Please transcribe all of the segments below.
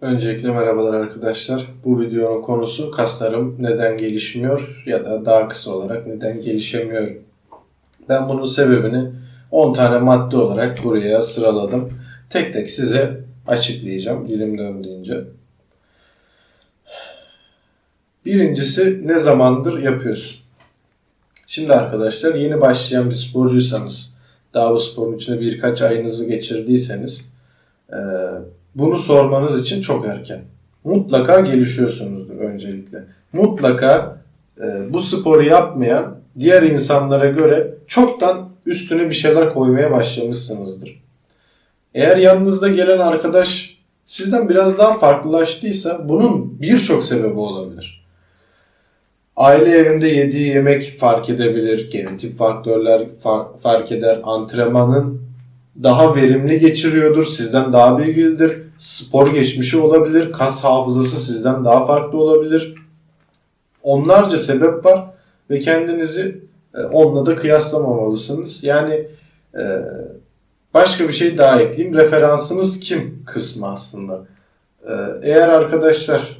Öncelikle merhabalar arkadaşlar. Bu videonun konusu kaslarım neden gelişmiyor ya da daha kısa olarak neden gelişemiyor. Ben bunun sebebini 10 tane madde olarak buraya sıraladım. Tek tek size açıklayacağım dilim döndüğünce. Birincisi ne zamandır yapıyorsun? Şimdi arkadaşlar yeni başlayan bir sporcuysanız, daha bu sporun içinde birkaç ayınızı geçirdiyseniz eee, bunu sormanız için çok erken. Mutlaka gelişiyorsunuzdur öncelikle. Mutlaka e, bu sporu yapmayan diğer insanlara göre çoktan üstüne bir şeyler koymaya başlamışsınızdır. Eğer yanınızda gelen arkadaş sizden biraz daha farklılaştıysa bunun birçok sebebi olabilir. Aile evinde yediği yemek fark edebilir, genetik faktörler far- fark eder, antrenmanın daha verimli geçiriyordur, sizden daha bilgilidir, spor geçmişi olabilir, kas hafızası sizden daha farklı olabilir. Onlarca sebep var ve kendinizi e, onunla da kıyaslamamalısınız. Yani e, başka bir şey daha ekleyeyim. Referansınız kim kısmı aslında. E, Eğer arkadaşlar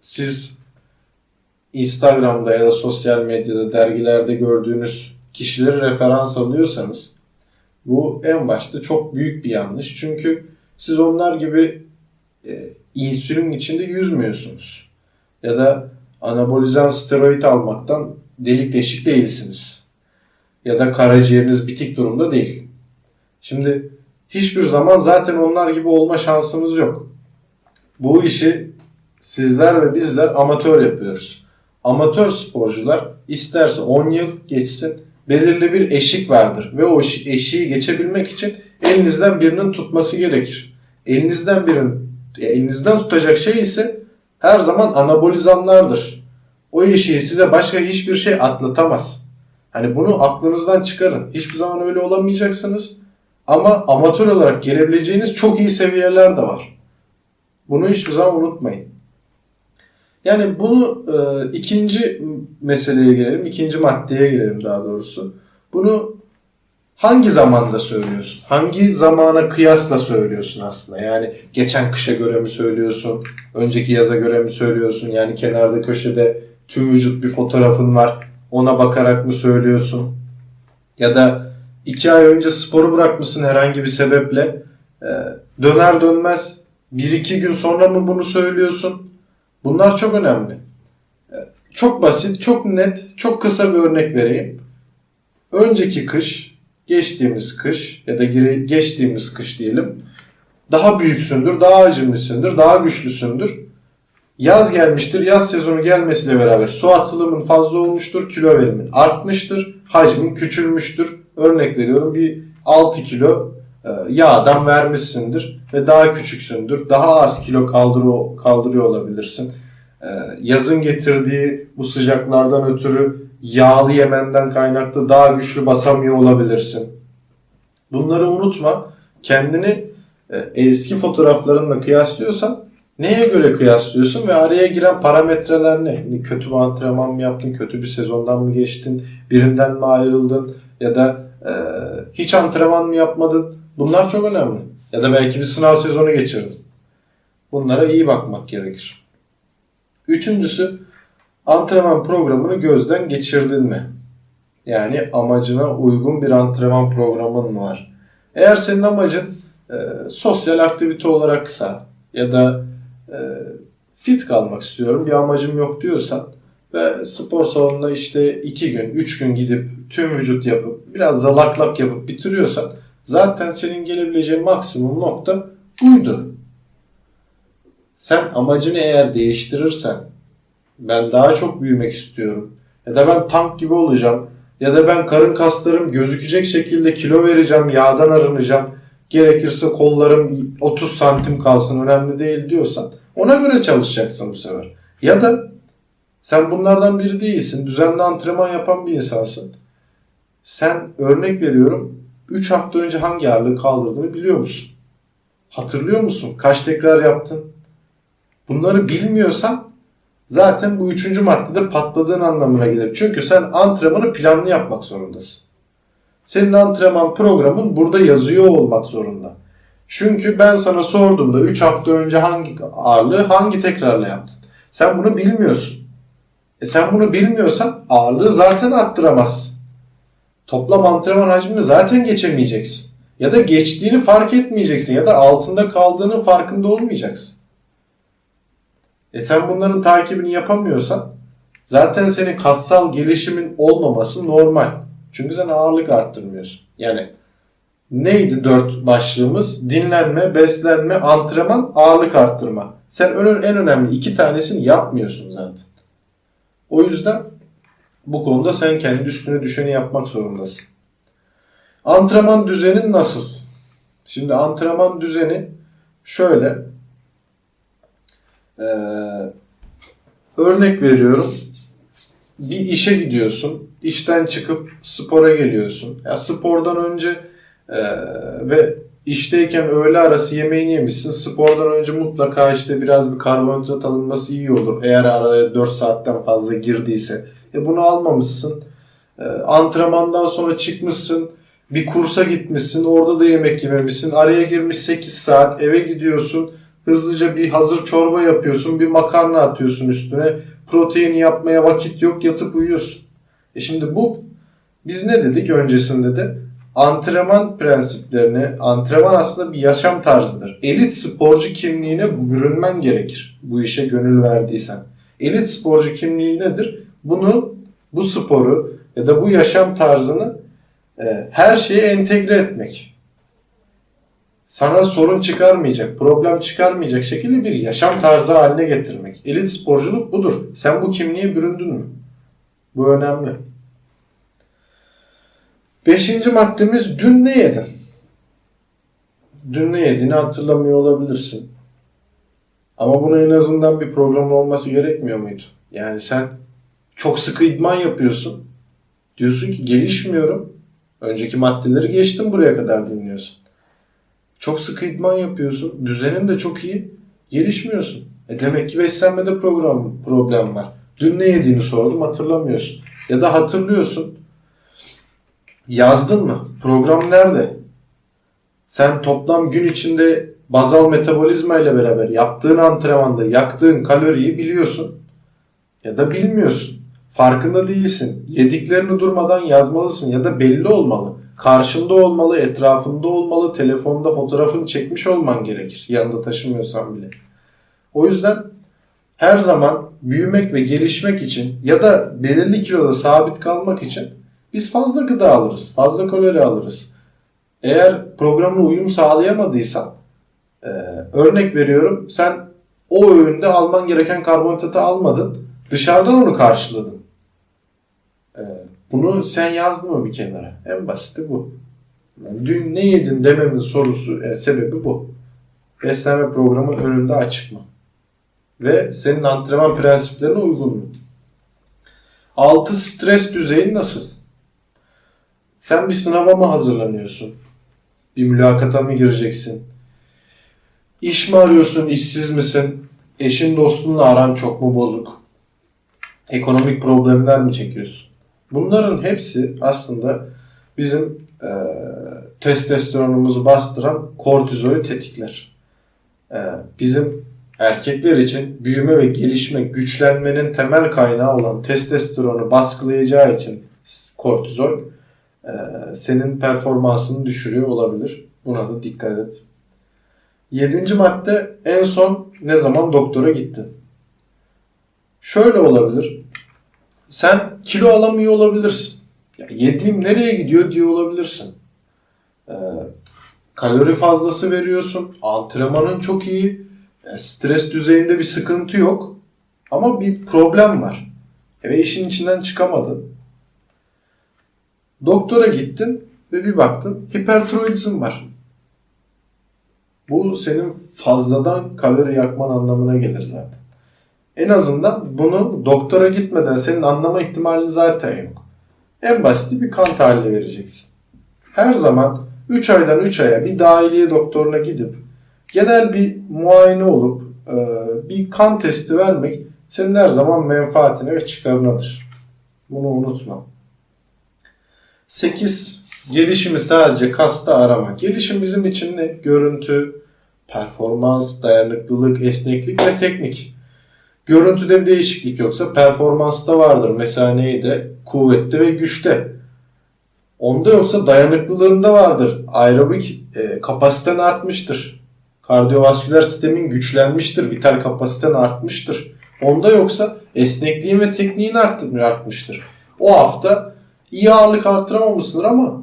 siz Instagram'da ya da sosyal medyada, dergilerde gördüğünüz kişileri referans alıyorsanız bu en başta çok büyük bir yanlış. Çünkü siz onlar gibi e, insülin içinde yüzmüyorsunuz. Ya da anabolizan steroid almaktan delik deşik değilsiniz. Ya da karaciğeriniz bitik durumda değil. Şimdi hiçbir zaman zaten onlar gibi olma şansımız yok. Bu işi sizler ve bizler amatör yapıyoruz. Amatör sporcular isterse 10 yıl geçsin belirli bir eşik vardır ve o eşi- eşiği geçebilmek için elinizden birinin tutması gerekir. Elinizden birinin elinizden tutacak şey ise her zaman anabolizanlardır. O eşiği size başka hiçbir şey atlatamaz. Hani bunu aklınızdan çıkarın. Hiçbir zaman öyle olamayacaksınız. Ama amatör olarak gelebileceğiniz çok iyi seviyeler de var. Bunu hiçbir zaman unutmayın. Yani bunu e, ikinci meseleye gelelim, ikinci maddeye gelelim daha doğrusu. Bunu hangi zamanda söylüyorsun? Hangi zamana kıyasla söylüyorsun aslında? Yani geçen kışa göre mi söylüyorsun? Önceki yaza göre mi söylüyorsun? Yani kenarda köşede tüm vücut bir fotoğrafın var. Ona bakarak mı söylüyorsun? Ya da iki ay önce sporu bırakmışsın herhangi bir sebeple. E, döner dönmez bir iki gün sonra mı bunu söylüyorsun? Bunlar çok önemli. Ee, Çok basit, çok net, çok kısa bir örnek vereyim. Önceki kış, geçtiğimiz kış ya da geçtiğimiz kış diyelim. Daha büyüksündür, daha hacimlisindir, daha güçlüsündür. Yaz gelmiştir, yaz sezonu gelmesiyle beraber su atılımın fazla olmuştur, kilo verimin artmıştır, hacmin küçülmüştür. Örnek veriyorum bir 6 kilo e, yağdan vermişsindir ve daha küçüksündür. Daha az kilo kaldırıyor, kaldırıyor olabilirsin. E, Yazın getirdiği bu sıcaklardan ötürü yağlı yemenden kaynaklı daha güçlü basamıyor olabilirsin. Bunları unutma. Kendini e, eski fotoğraflarınla kıyaslıyorsan neye göre kıyaslıyorsun ve araya giren parametreler ne? Hani Kötü bir antrenman mı yaptın? Kötü bir sezondan mı geçtin? Birinden mi ayrıldın? Ya da e, hiç antrenman mı yapmadın? Bunlar çok önemli. Ya da belki bir sınav sezonu geçirdin. Bunlara iyi bakmak gerekir. Üçüncüsü antrenman programını gözden geçirdin mi? Yani amacına uygun bir antrenman programın mı var? Eğer senin amacın e, sosyal aktivite olarak kısa ya da e, fit kalmak istiyorum bir amacım yok diyorsan ve spor salonuna işte 2 gün 3 gün gidip tüm vücut yapıp biraz da lak lak yapıp bitiriyorsan zaten senin gelebileceğin maksimum nokta buydu. Sen amacını eğer değiştirirsen ben daha çok büyümek istiyorum ya da ben tank gibi olacağım ya da ben karın kaslarım gözükecek şekilde kilo vereceğim, yağdan arınacağım. Gerekirse kollarım 30 santim kalsın önemli değil diyorsan ona göre çalışacaksın bu sefer. Ya da sen bunlardan biri değilsin. Düzenli antrenman yapan bir insansın. Sen örnek veriyorum 3 hafta önce hangi ağırlığı kaldırdığını biliyor musun? Hatırlıyor musun? Kaç tekrar yaptın? Bunları bilmiyorsan zaten bu üçüncü maddede patladığın anlamına gelir. Çünkü sen antrenmanı planlı yapmak zorundasın. Senin antrenman programın burada yazıyor olmak zorunda. Çünkü ben sana sorduğumda 3 hafta önce hangi ağırlığı hangi tekrarla yaptın? Sen bunu bilmiyorsun. E sen bunu bilmiyorsan ağırlığı zaten arttıramazsın. Toplam antrenman hacmini zaten geçemeyeceksin. Ya da geçtiğini fark etmeyeceksin ya da altında kaldığının farkında olmayacaksın. E sen bunların takibini yapamıyorsan zaten senin kassal gelişimin olmaması normal. Çünkü sen ağırlık arttırmıyorsun. Yani neydi dört başlığımız? Dinlenme, beslenme, antrenman, ağırlık arttırma. Sen en, en önemli iki tanesini yapmıyorsun zaten. O yüzden bu konuda sen kendi üstüne düşeni yapmak zorundasın. Antrenman düzenin nasıl? Şimdi antrenman düzeni şöyle. Ee, örnek veriyorum. Bir işe gidiyorsun. İşten çıkıp spora geliyorsun. Ya spordan önce e, ve işteyken öğle arası yemeğini yemişsin. Spordan önce mutlaka işte biraz bir karbonhidrat alınması iyi olur. Eğer araya 4 saatten fazla girdiyse. E bunu almamışsın. E, antrenmandan sonra çıkmışsın. Bir kursa gitmişsin. Orada da yemek yememişsin. Araya girmiş 8 saat. Eve gidiyorsun. Hızlıca bir hazır çorba yapıyorsun. Bir makarna atıyorsun üstüne. Protein yapmaya vakit yok. Yatıp uyuyorsun. E şimdi bu biz ne dedik öncesinde de? Antrenman prensiplerini, antrenman aslında bir yaşam tarzıdır. Elit sporcu kimliğine bürünmen gerekir. Bu işe gönül verdiysen. Elit sporcu kimliği nedir? Bunu, bu sporu ya da bu yaşam tarzını e, her şeye entegre etmek. Sana sorun çıkarmayacak, problem çıkarmayacak şekilde bir yaşam tarzı haline getirmek. Elit sporculuk budur. Sen bu kimliğe büründün mü? Bu önemli. Beşinci maddemiz dün ne yedin? Dün ne yediğini hatırlamıyor olabilirsin. Ama bunun en azından bir programın olması gerekmiyor muydu? Yani sen çok sıkı idman yapıyorsun. Diyorsun ki gelişmiyorum. Önceki maddeleri geçtim buraya kadar dinliyorsun. Çok sıkı idman yapıyorsun. Düzenin de çok iyi. Gelişmiyorsun. E demek ki beslenmede program, problem var. Dün ne yediğini sordum hatırlamıyorsun. Ya da hatırlıyorsun. Yazdın mı? Program nerede? Sen toplam gün içinde bazal metabolizma ile beraber yaptığın antrenmanda yaktığın kaloriyi biliyorsun. Ya da bilmiyorsun. Farkında değilsin. Yediklerini durmadan yazmalısın ya da belli olmalı. Karşında olmalı, etrafında olmalı, telefonda fotoğrafını çekmiş olman gerekir. Yanında taşımıyorsan bile. O yüzden her zaman büyümek ve gelişmek için ya da belirli kiloda sabit kalmak için biz fazla gıda alırız, fazla kalori alırız. Eğer programına uyum sağlayamadıysan, e, örnek veriyorum sen o öğünde alman gereken karbonhidratı almadın, dışarıdan onu karşıladın. E, bunu sen yazdın mı bir kenara? En basiti bu. Yani dün ne yedin dememin sorusu, e, sebebi bu. Beslenme programı önünde açık mı? Ve senin antrenman prensiplerine uygun mu? Altı stres düzeyin nasıl? Sen bir sınava mı hazırlanıyorsun? Bir mülakata mı gireceksin? İş mi arıyorsun? İşsiz misin? Eşin dostunla aran çok mu bozuk? Ekonomik problemler mi çekiyorsun? Bunların hepsi aslında bizim e, testosteronumuzu bastıran kortizolü tetikler. E, bizim erkekler için büyüme ve gelişme, güçlenmenin temel kaynağı olan testosteronu baskılayacağı için kortizol e, senin performansını düşürüyor olabilir. Buna da dikkat et. Yedinci madde en son ne zaman doktora gittin? Şöyle olabilir. Sen kilo alamıyor olabilirsin. Ya yediğim nereye gidiyor diye olabilirsin. Ee, kalori fazlası veriyorsun. Antrenmanın çok iyi. E, stres düzeyinde bir sıkıntı yok. Ama bir problem var. E, ve işin içinden çıkamadın. Doktora gittin ve bir baktın hipertiroidizm var. Bu senin fazladan kalori yakman anlamına gelir zaten. En azından bunu doktora gitmeden senin anlama ihtimali zaten yok. En basiti bir kan tahlili vereceksin. Her zaman 3 aydan 3 aya bir dahiliye doktoruna gidip genel bir muayene olup e, bir kan testi vermek senin her zaman menfaatine ve çıkarınadır. Bunu unutma. 8 Gelişimi sadece kasta arama. Gelişim bizim için ne? Görüntü, performans, dayanıklılık, esneklik ve teknik. Görüntüde bir değişiklik yoksa performansta vardır. Mesela neydi? Kuvvette ve güçte. Onda yoksa dayanıklılığında vardır. Aerobik e, kapasiten artmıştır. Kardiyovasküler sistemin güçlenmiştir. Vital kapasiten artmıştır. Onda yoksa esnekliğin ve tekniğin artmıştır. O hafta iyi ağırlık arttıramamışsındır ama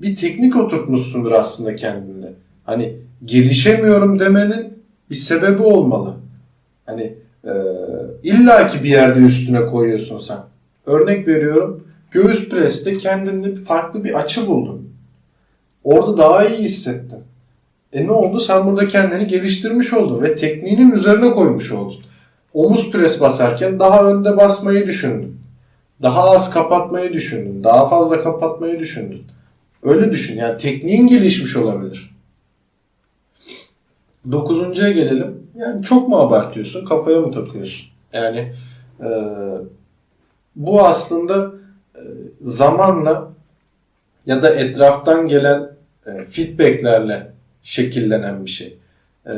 bir teknik oturtmuşsundur aslında kendinde. Hani gelişemiyorum demenin bir sebebi olmalı. Hani e, illaki bir yerde üstüne koyuyorsun sen. Örnek veriyorum. Göğüs preste kendinde farklı bir açı buldun. Orada daha iyi hissettin. E ne oldu? Sen burada kendini geliştirmiş oldun ve tekniğinin üzerine koymuş oldun. Omuz pres basarken daha önde basmayı düşündün. Daha az kapatmayı düşündün. Daha fazla kapatmayı düşündün. Öyle düşün. Yani tekniğin gelişmiş olabilir. Dokuzuncuya gelelim. Yani çok mu abartıyorsun? Kafaya mı takıyorsun? Yani e, bu aslında e, zamanla ya da etraftan gelen e, feedbacklerle şekillenen bir şey. E,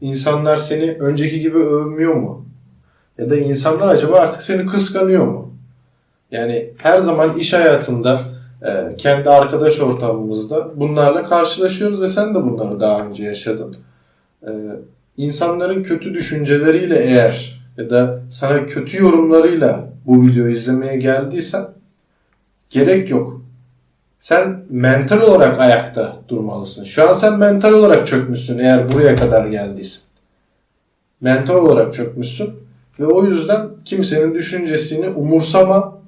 insanlar seni önceki gibi övmüyor mu? Ya da insanlar acaba artık seni kıskanıyor mu? Yani her zaman iş hayatında e, kendi arkadaş ortamımızda bunlarla karşılaşıyoruz ve sen de bunları daha önce yaşadın. E, insanların kötü düşünceleriyle eğer ya da sana kötü yorumlarıyla bu videoyu izlemeye geldiysen gerek yok. Sen mental olarak ayakta durmalısın. Şu an sen mental olarak çökmüşsün eğer buraya kadar geldiysen. Mental olarak çökmüşsün ve o yüzden kimsenin düşüncesini umursama.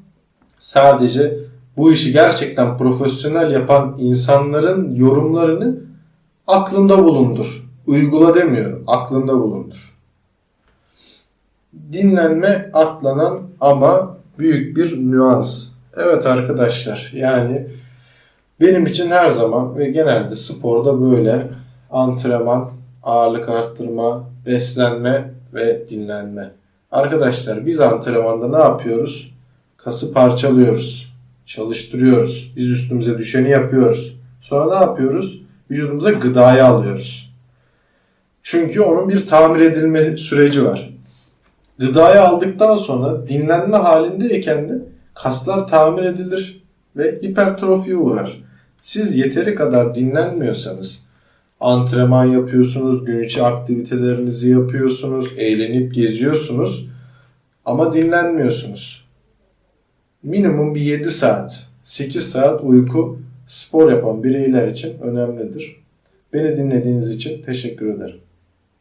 Sadece bu işi gerçekten profesyonel yapan insanların yorumlarını aklında bulundur. Uygula demiyorum, aklında bulundur. Dinlenme atlanan ama büyük bir nüans. Evet arkadaşlar yani benim için her zaman ve genelde sporda böyle antrenman, ağırlık arttırma, beslenme ve dinlenme. Arkadaşlar biz antrenmanda ne yapıyoruz? Kası parçalıyoruz, çalıştırıyoruz. Biz üstümüze düşeni yapıyoruz. Sonra ne yapıyoruz? Vücudumuza gıdayı alıyoruz. Çünkü onun bir tamir edilme süreci var. Gıdayı aldıktan sonra dinlenme halindeyken de kaslar tamir edilir ve hipertrofiye uğrar. Siz yeteri kadar dinlenmiyorsanız antrenman yapıyorsunuz, gün içi aktivitelerinizi yapıyorsunuz, eğlenip geziyorsunuz ama dinlenmiyorsunuz. Minimum bir 7 saat, 8 saat uyku spor yapan bireyler için önemlidir. Beni dinlediğiniz için teşekkür ederim.